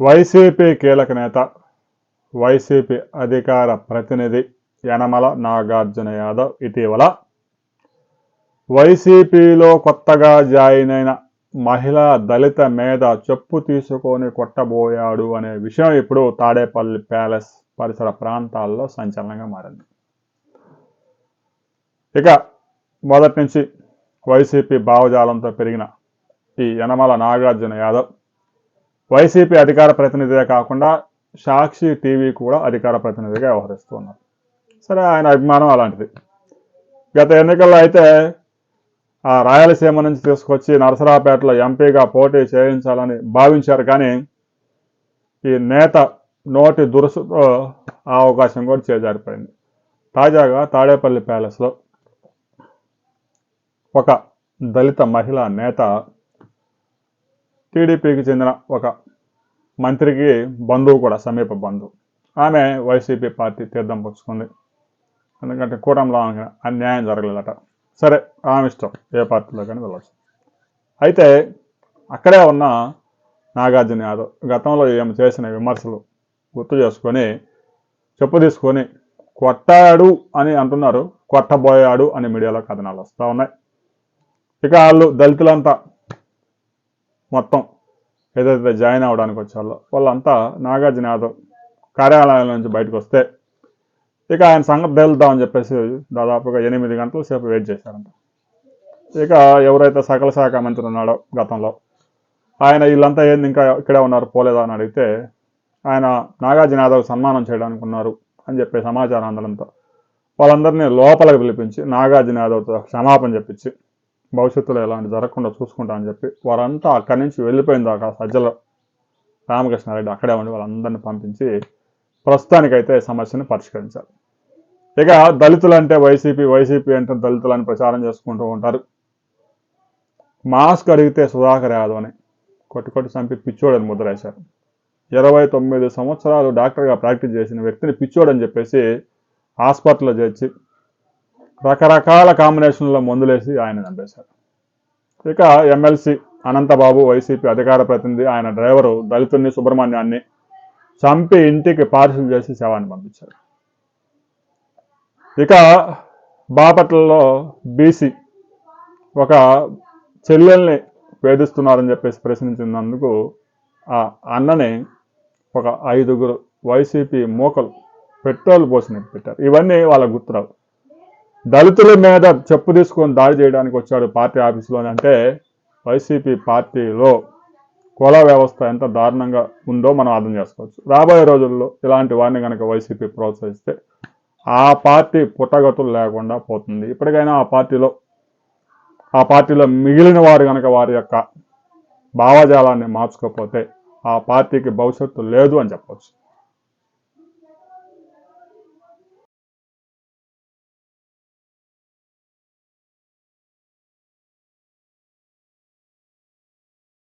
YCP కీలక నేత YCP అధికార ప్రతినిధి యనమల నాగార్జున యాదవ్ ఇటీవల వైసీపీలో కొత్తగా జాయిన్ అయిన మహిళా దళిత మీద చెప్పు తీసుకొని కొట్టబోయాడు అనే విషయం ఇప్పుడు తాడేపల్లి ప్యాలెస్ పరిసర ప్రాంతాల్లో సంచలనంగా మారింది. ఇక మొదటి నుంచి వైసీపీ భావజాలంతో పెరిగిన ఈ యనమల నాగార్జున యాదవ్ వైసీపీ అధికార ప్రతినిధే కాకుండా సాక్షి టీవీ కూడా అధికార ప్రతినిధిగా వ్యవహరిస్తూ ఉన్నారు సరే ఆయన అభిమానం అలాంటిది. గత ఎన్నికల్లో అయితే ఆ రాయలసీమ నుంచి తీసుకొచ్చి నరసరాపేటలో ఎంపీగా పోటీ చేయించాలని భావించారు. కానీ ఈ నేత నోటి దురుసుతో ఆ అవకాశం కూడా చేజారిపోయింది. తాజాగా తాడేపల్లి ప్యాలెస్లో ఒక దళిత మహిళా నేత టీడీపీకి చెందిన ఒక మంత్రికి బంధువు కూడా సమీప బంధువు. ఆమె వైసీపీ పార్టీ తీర్థం పుచ్చుకుంది. ఎందుకంటే కూటమిలో అన్యాయం జరగలేదట. సరే ఆమె ఇష్టం. ఏ పార్టీలో కానీ వెళ్ళచ్చు. అయితే అక్కడే ఉన్న నాగార్జున యాదవ్ గతంలో ఏమి చేసిన విమర్శలు గుర్తు చేసుకొని చెప్పు తీసుకొని కొట్టాడు అని అంటున్నారు. కొట్టబోయాడు అని మీడియాలో కథనాలు వస్తూ ఉన్నాయి. ఇక వాళ్ళు దళితులంతా మొత్తం. ఏదైతే జాయిన్ అవ్వడానికి వచ్చారో వాళ్ళంతా నాగార్జున యాదవ్ కార్యాలయం నుంచి బయటకు వస్తే ఇక ఆయన సంగతి తేలుద్దామని చెప్పేసి దాదాపుగా ఎనిమిది గంటల సేపు వెయిట్ చేశారంట. ఇక ఎవరైతే సకల శాఖ మంత్రి ఉన్నాడో గతంలో ఆయన వీళ్ళంతా ఏంది ఇంకా ఇక్కడే ఉన్నారు పోలేదా అని అడిగితే ఆయన నాగార్జున యాదవ్ సన్మానం చేయడానికి ఉన్నారు అని చెప్పే సమాచారం అందడంతో వాళ్ళందరినీ లోపలికి పిలిపించి నాగార్జున యాదవ్తో క్షమాపణ చెప్పించి భవిష్యత్తులో ఎలాంటి జరగకుండా చూసుకుంటా అని చెప్పి వారంతా అక్కడి నుంచి వెళ్ళిపోయిన దాకా సజ్జల రామకృష్ణారెడ్డి అక్కడే ఉండి వాళ్ళందరినీ పంపించి ప్రస్తుతానికైతే సమస్యను పరిష్కరించారు. ఇక దళితులు అంటే వైసీపీ వైసీపీ అంటే దళితులని ప్రచారం చేసుకుంటూ ఉంటారు. మాస్క్ అడిగితే సుధాకర్ యాదవ్ అని కొట్టి కొట్టి చంపి పిచ్చోడని ముద్రేశారు ఇరవై తొమ్మిది సంవత్సరాలు డాక్టర్గా ప్రాక్టీస్ చేసిన వ్యక్తిని పిచ్చోడని చెప్పేసి హాస్పిటల్లో చేర్చి రకరకాల కాంబినేషన్లో మందులేసి ఆయన చంపేశారు. ఇక ఎమ్మెల్సీ అనంతబాబు వైసీపీ అధికార ప్రతినిధి ఆయన డ్రైవరు దళితుల్ని సుబ్రహ్మణ్యాన్ని చంపి ఇంటికి పార్సిల్ చేసి శవాన్ని పంపించారు. ఇక బాపట్లలో బీసీ ఒక చెల్లెల్ని వేధిస్తున్నారని చెప్పేసి ప్రశ్నించినందుకు ఆ అన్నని ఒక ఐదుగురు వైసీపీ మూకలు పెట్రోల్ పోసినట్టు పెట్టారు. ఇవన్నీ వాళ్ళకు గుర్తురావు. దళితుల మీద చెప్పు తీసుకొని దాడి చేయడానికి వచ్చాడు పార్టీ ఆఫీసులోని అంటే వైసీపీ పార్టీలో కుల వ్యవస్థ ఎంత దారుణంగా ఉందో మనం అర్థం చేసుకోవచ్చు. రాబోయే రోజుల్లో ఇలాంటి వారిని కనుక వైసీపీ ప్రోత్సహిస్తే ఆ పార్టీ పుట్టగతులు లేకుండా పోతుంది. ఇప్పటికైనా ఆ పార్టీలో ఆ పార్టీలో మిగిలిన వారు కనుక వారి యొక్క భావజాలాన్ని మార్చుకోకపోతే ఆ పార్టీకి భవిష్యత్తు లేదు అని చెప్పవచ్చు